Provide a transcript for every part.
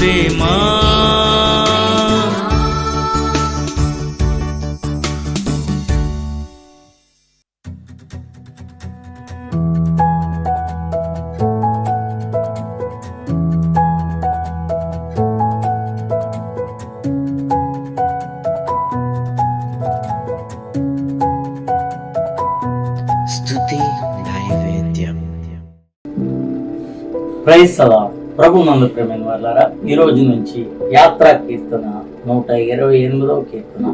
Prema Praise the Lord. ప్రభు నందు ప్రేమైన వాళ్ళారా ఈ రోజు నుంచి యాత్రా కీర్తన నూట ఇరవై ఎనిమిదవ కీర్తన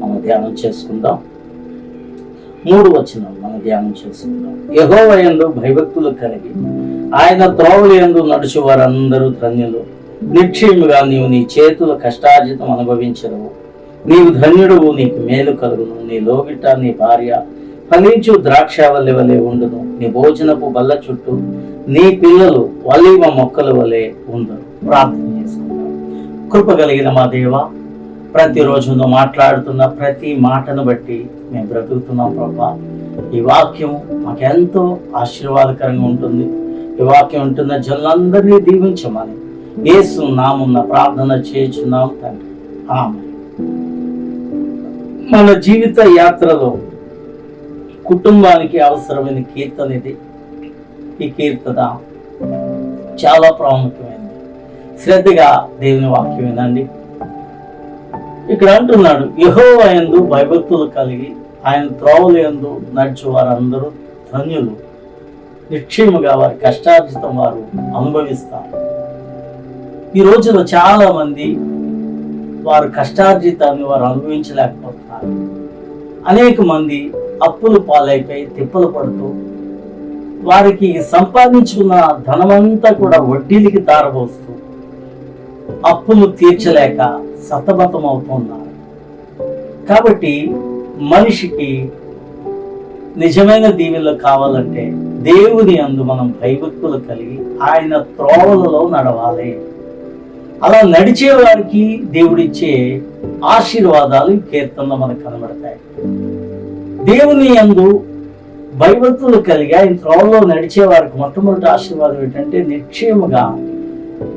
మనం ధ్యానం చేసుకుందాం. మూడు వచనం మనం ధ్యానం చేసుకుందాం. యహోవ యందు భయభక్తులు కలిగి ఆయన త్రోవలు యందు నడుచు వారందరూ ధన్యులు. నిక్షేముగా నీవు నీ చేతుల కష్టార్జితం అనుభవించరు నీవు ధన్యుడువు నీకు మేలు కలుగును. నీ లోగిట నీ భార్య ఫలించు ద్రాక్షావల్లి వలె ఉండును. నీ భోజనపు బల్ల చుట్టూ నీ పిల్లలు వలివ మొక్కల వలె ఉందరు. ప్రార్థన చేసుకుందాం. కృప కలిగిన మా దేవ ప్రతిరోజు నువ్వు మాట్లాడుతున్న ప్రతి మాటను బట్టి మేము బ్రతుకుతున్నాం ప్రభా. ఈ వాక్యం మాకెంతో ఆశీర్వాదకరంగా ఉంటుంది. ఈ వాక్యం ఉంటున్న జనులందరినీ దీవించమని యేసు నామున్న ప్రార్థన చేస్తున్నాం తండ్రి. ఆమె మన జీవిత యాత్రలో కుటుంబానికి అవసరమైన కీర్తన ఇది. ఈ కీర్తన చాలా ప్రాముఖ్యమైనది. శ్రద్ధగా దేవుని వాక్యం వినండి. ఇక్కడ అంటున్నాడు యహో ఎందు భయభక్తులు కలిగి ఆయన త్రోవలు యందు నడిచి వారందరూ ధన్యులు. నిక్షేముగా వారి కష్టార్జితం వారు అనుభవిస్తారు. ఈ రోజున చాలా మంది వారు కష్టార్జితాన్ని వారు అనుభవించలేకపోతున్నారు. అనేక మంది అప్పులు పాలైపోయి తిప్పలు పడుతూ వారికి సంపాదించుకున్న ధనమంతా కూడా వడ్డీలకి దారబోస్తూ అప్పులు తీర్చలేక సతమతం అవుతున్నారు కాబట్టి మనిషికి నిజమైన దీవెనలు కావాలంటే దేవుని అందు మనం భయభక్తులు కలిగి ఆయన త్రోవలలో నడవాలి. అలా నడిచే వారికి దేవుడిచ్చే ఆశీర్వాదాలు కీర్తనలో మనకు కనబడతాయి. దేవుని యందు భయభక్తులు కలిగి ఆయన త్రోవలో నడిచే వారికి మొట్టమొదటి ఆశీర్వాదం ఏంటంటే నిశ్చయముగా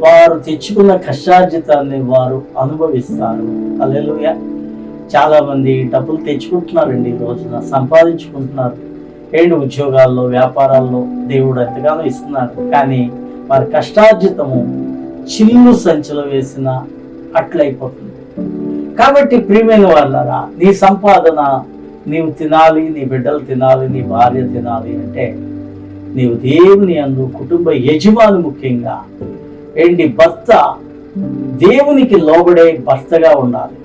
వారు తెచ్చుకున్న కష్టార్జితాన్ని వారు అనుభవిస్తారు. అల్లెలుయ చాలా మంది డబ్బులు తెచ్చుకుంటున్నారండి ఈ రోజున సంపాదించుకుంటున్నారు. ఏంటి ఉద్యోగాల్లో వ్యాపారాల్లో దేవుడు ఎంతగానో ఇస్తున్నారు కానీ వారి కష్టార్జితము చిల్లు సంచిలో వేసిన అట్లయిపోతుంది. కాబట్టి ప్రియమైన వాళ్ళరా నీ సంపాదన నీవు తినాలి నీ బిడ్డలు తినాలి నీ భార్య తినాలి అంటే నీవు దేవుని అందు కుటుంబ యజమాని ముఖ్యంగా ఏంటి భర్త దేవునికి లోబడే భర్తగా ఉండాలి.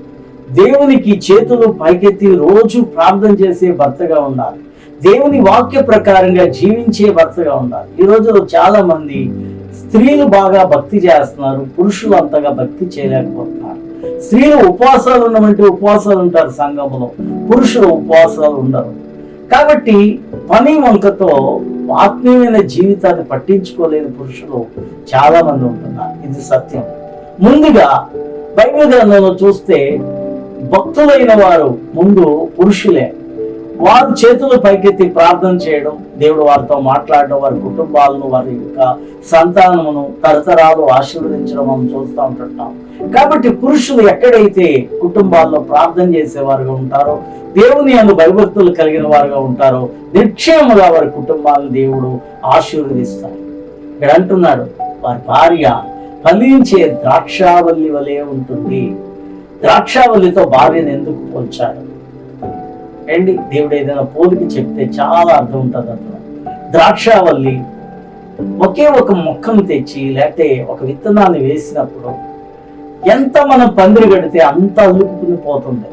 దేవునికి చేతులు పైకెత్తి రోజు ప్రార్థన చేసే భర్తగా ఉండాలి. దేవుని వాక్య ప్రకారంగా జీవించే భర్తగా ఉండాలి. ఈ రోజులో చాలా మంది స్త్రీలు బాగా భక్తి చేస్తున్నారు పురుషులు అంతగా భక్తి చేయలేకపోతున్నారు. స్త్రీలు ఉపవాసాలు ఉండమంటే ఉపవాసాలు ఉంటారు సంఘంలో పురుషులు ఉపవాసాలు ఉండరు. కాబట్టి పని వంకతో ఆత్మీయమైన జీవితాన్ని పట్టించుకోలేని పురుషులు చాలా మంది ఉంటున్నారు. ఇది సత్యం. ముందుగా బైబిల్ గ్రంథంలో చూస్తే భక్తులైన వారు ముందు పురుషులే. వారు చేతులు పైకెత్తి ప్రార్థన చేయడం దేవుడు వారితో మాట్లాడడం వారి కుటుంబాలను వారి యొక్క సంతానమును తరతరాలు ఆశీర్వదించడం మనం చూస్తూ ఉంటుంటాం. కాబట్టి పురుషులు ఎక్కడైతే కుటుంబాల్లో ప్రార్థన చేసేవారుగా ఉంటారో దేవుని అందు భయభక్తులు కలిగిన వారుగా ఉంటారో నిక్షేముగా వారి కుటుంబాలను దేవుడు ఆశీర్వదిస్తారు. ఇక్కడ అంటున్నాడు వారి భార్య ఫలించే ద్రాక్షావల్లి వలె ఉంటుంది. ద్రాక్షావల్లితో భార్యను ఎందుకు పోల్చాడు ఏంటి దేవుడు ఏదైనా పోలికి చెప్తే చాలా అర్థం ఉంటుంది అందులో ద్రాక్షావల్లి ఒకే ఒక మొక్కను తెచ్చి లేకపోతే ఒక విత్తనాన్ని వేసినప్పుడు ఎంత మనం పందిరి కడితే అంత అల్లుకుని పోతుంది.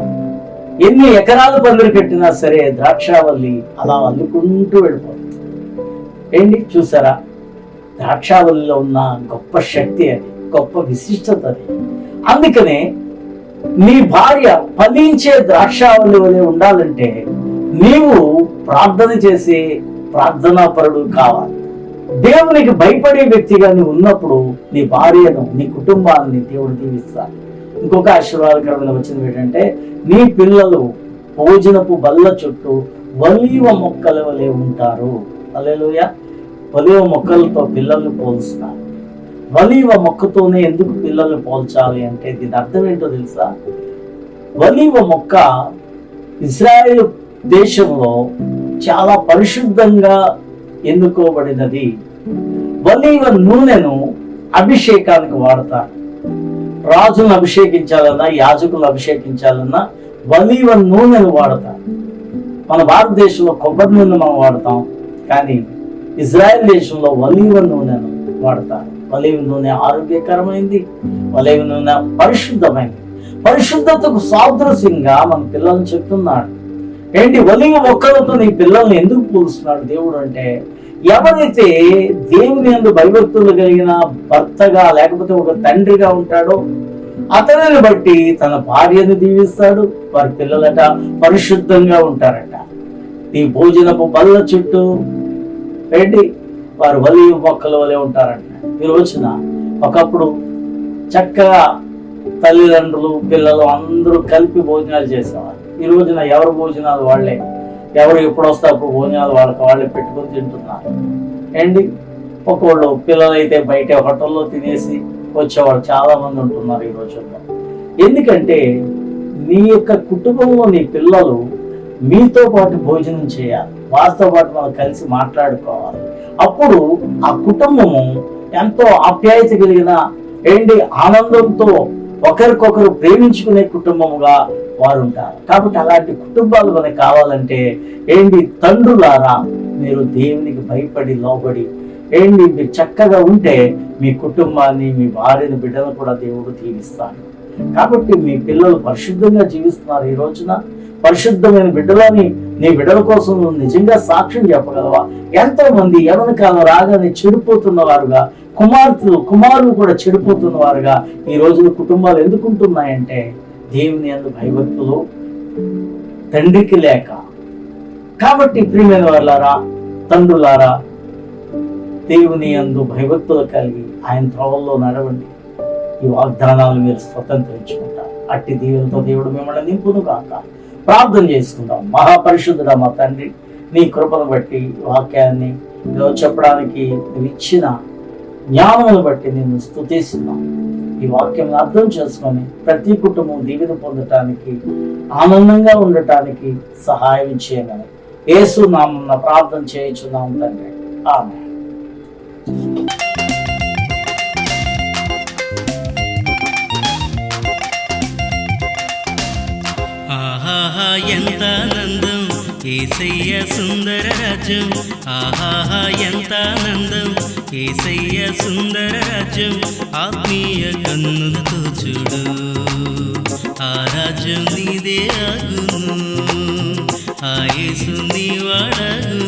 ఎన్ని ఎకరాలు పందిరి కట్టినా సరే ద్రాక్షావల్లి అలా అల్లుకుంటూ వెళ్ళిపోతుంది. ఏంటి? చూసారా? ద్రాక్షావల్లిలో ఉన్న గొప్ప శక్తి అది గొప్ప విశిష్టత అది. అందుకనే నీ భార్య ఫలించే ద్రాక్షావళి వలె ఉండాలంటే నీవు ప్రార్థన చేసే ప్రార్థనాపరుడు కావాలి. దేవునికి భయపడే వ్యక్తిగా నువ్వు ఉన్నప్పుడు నీ భార్యను నీ కుటుంబాన్ని దేవుడు దీవిస్తాడు. ఇంకొక ఆశీర్వాదకరమైన వచ్చింది ఏంటంటే నీ పిల్లలు భోజనపు బల్ల చుట్టూ వలీవ మొక్కల వలె ఉంటారు. అలేలుయ వలీవ మొక్కలతో పిల్లల్ని పోలుస్తారు. ఒలివ మొక్కతోనే ఎందుకు పిల్లల్ని పోల్చాలి అంటే దీని అర్థం ఏంటో తెలుసా? ఒలివ మొక్క ఇజ్రాయెల్ దేశంలో చాలా పరిశుద్ధంగా ఎన్నుకోబడినది. ఒలివ నూనెను అభిషేకానికి వాడతారు. రాజును అభిషేకించాలన్నా యాజకులు అభిషేకించాలన్నా ఒలివ నూనెను వాడతారు. మన భారతదేశంలో కొబ్బరి నూనె మనం వాడతాం కానీ ఇజ్రాయెల్ దేశంలో వలీవ నూనెను వాడతారు. ఒలివ నూనె ఆరోగ్యకరమైంది ఒలివ నూనె పరిశుద్ధమైంది. పరిశుద్ధతకు సాదృశ్యంగా మన పిల్లల్ని చెప్తున్నాడు. ఏంటి ఒలివ మొక్కలతో నీ పిల్లల్ని ఎందుకు పోలుస్తున్నాడు దేవుడు అంటే ఎవరైతే దేవుని ఎందు భయభక్తులు కలిగిన భర్తగా లేకపోతే ఒక తండ్రిగా ఉంటాడో అతనిని బట్టి తన భార్యను దీవిస్తాడు వారి పిల్లలట పరిశుద్ధంగా ఉంటారట. ఈ భోజనపు బల్ల చుట్టూ ఏంటి వారు వలి మొక్కల వలె ఉంటారంట. ఈ రోజున ఒకప్పుడు చక్కగా తల్లిదండ్రులు పిల్లలు అందరూ కలిపి భోజనాలు చేసేవారు. ఈ రోజున ఎవరు భోజనాలు వాళ్ళే ఎవరు ఎప్పుడు వస్తే అప్పుడు భోజనాలు వాళ్ళకి వాళ్ళే పెట్టుకొని తింటున్నారు. ఏంటి? ఒకళ్ళు పిల్లలైతే బయట హోటల్లో తినేసి వచ్చేవాళ్ళు చాలా మంది ఉంటున్నారు ఈ రోజుల్లో. ఎందుకంటే మీ యొక్క కుటుంబంలో నీ పిల్లలు మీతో పాటు భోజనం చేయాలి. వారితో పాటు మనం కలిసి మాట్లాడుకోవాలి. అప్పుడు ఆ కుటుంబము ఎంతో ఆప్యాయత కలిగిన ఏంటి ఆనందంతో ఒకరికొకరు ప్రేమించుకునే కుటుంబముగా వారు ఉంటారు కాబట్టి అలాంటి కుటుంబాలు మనకు కావాలంటే ఏంటి తండ్రులారా మీరు దేవునికి భయపడి లోబడి ఏంటి మీరు చక్కగా ఉంటే మీ కుటుంబాన్ని మీ భార్యని బిడ్డను కూడా దేవుడు దీవిస్తాడు. కాబట్టి మీ పిల్లలు పరిశుద్ధంగా జీవిస్తున్నారు ఈ రోజున. పరిశుద్ధమైన బిడ్డలని నీ బిడ్డల కోసం నువ్వు నిజంగా సాక్ష్యం చెప్పగలవా? ఎంతో మంది యవన కాలం రాగానే చెడిపోతున్న వారుగా కుమార్తెలు కుమారులు కూడా చెడిపోతున్న వారుగా ఈ రోజున కుటుంబాలు ఎందుకుంటున్నాయంటే దేవుని అందు భయభక్తులు తండ్రికి లేక. కాబట్టి ప్రియమైన వాళ్ళారా తండ్రులారా దేవుని అందు భయభక్తులు కలిగి ఆయన త్రోవల్లో నడవండి. ఈ వాగ్దానాలు మీరు స్వతంత్రించుకుంటారు. అట్టి దీవులతో దేవుడు మిమ్మల్ని నింపును కాక ప్రార్థన చేసుకుందాం. మహాపరిశుద్ధుడ మా తండ్రి నీ కృపను బట్టి వాక్యాన్ని చెప్పడానికి నువ్వు ఇచ్చిన జ్ఞానమును బట్టి నేను స్థుతిస్తున్నాం. ఈ వాక్యం అర్థం చేసుకొని ప్రతి కుటుంబం దీవెన పొందటానికి ఆనందంగా ఉండటానికి సహాయం చేయమని ఏసు నామన్న ప్రార్థన చేయించున్నాం తండ్రి. ఆమె ఎంత ఆనందం. ఏసయ్య సుందర రాజ్యం. ఆహాహా ఎంత ఆనందం. ఏసయ్య సుందర రాజ్యం. ఆత్మీయ కన్నులతో చూడు. ఆ రాజ్యం నీదే ఆగును. ఆ యేసు నీ వాడగు.